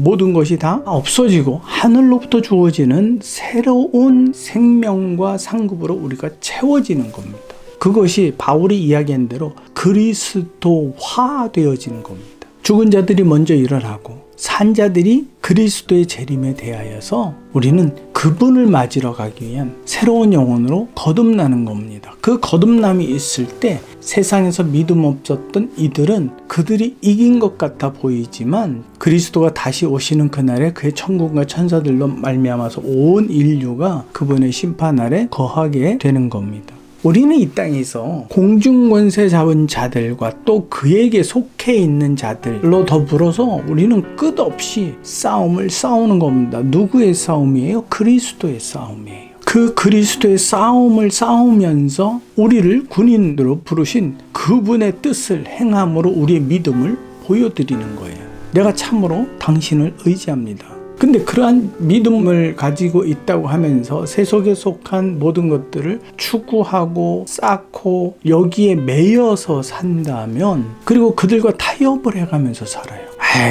모든 것이 다 없어지고 하늘로부터 주어지는 새로운 생명과 상급으로 우리가 채워지는 겁니다. 그것이 바울이 이야기한 대로 그리스도화 되어지는 겁니다. 죽은 자들이 먼저 일어나고 산 자들이 그리스도의 재림에 대하여서 우리는 그분을 맞으러 가기 위한 새로운 영혼으로 거듭나는 겁니다. 그 거듭남이 있을 때 세상에서 믿음 없었던 이들은 그들이 이긴 것 같아 보이지만 그리스도가 다시 오시는 그날에 그의 천군과 천사들로 말미암아서 온 인류가 그분의 심판 아래 거하게 되는 겁니다. 우리는 이 땅에서 공중권세 잡은 자들과 또 그에게 속해 있는 자들로 더불어서 우리는 끝없이 싸움을 싸우는 겁니다. 누구의 싸움이에요? 그리스도의 싸움이에요. 그 그리스도의 싸움을 싸우면서 우리를 군인으로 부르신 그분의 뜻을 행함으로 우리의 믿음을 보여드리는 거예요. 내가 참으로 당신을 의지합니다. 근데 그러한 믿음을 가지고 있다고 하면서 세속에 속한 모든 것들을 추구하고 쌓고 여기에 매여서 산다면 그리고 그들과 타협을 해가면서 살아요.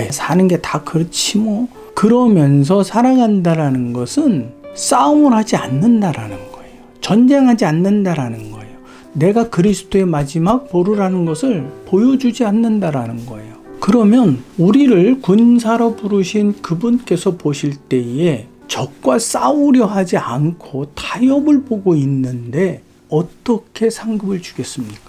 에이, 사는 게 다 그렇지 뭐. 그러면서 살아간다라는 것은 싸움을 하지 않는다라는 거예요. 전쟁하지 않는다라는 거예요. 내가 그리스도의 마지막 보루라는 것을 보여주지 않는다라는 거예요. 그러면 우리를 군사로 부르신 그분께서 보실 때에 적과 싸우려 하지 않고 타협을 보고 있는데 어떻게 상급을 주겠습니까?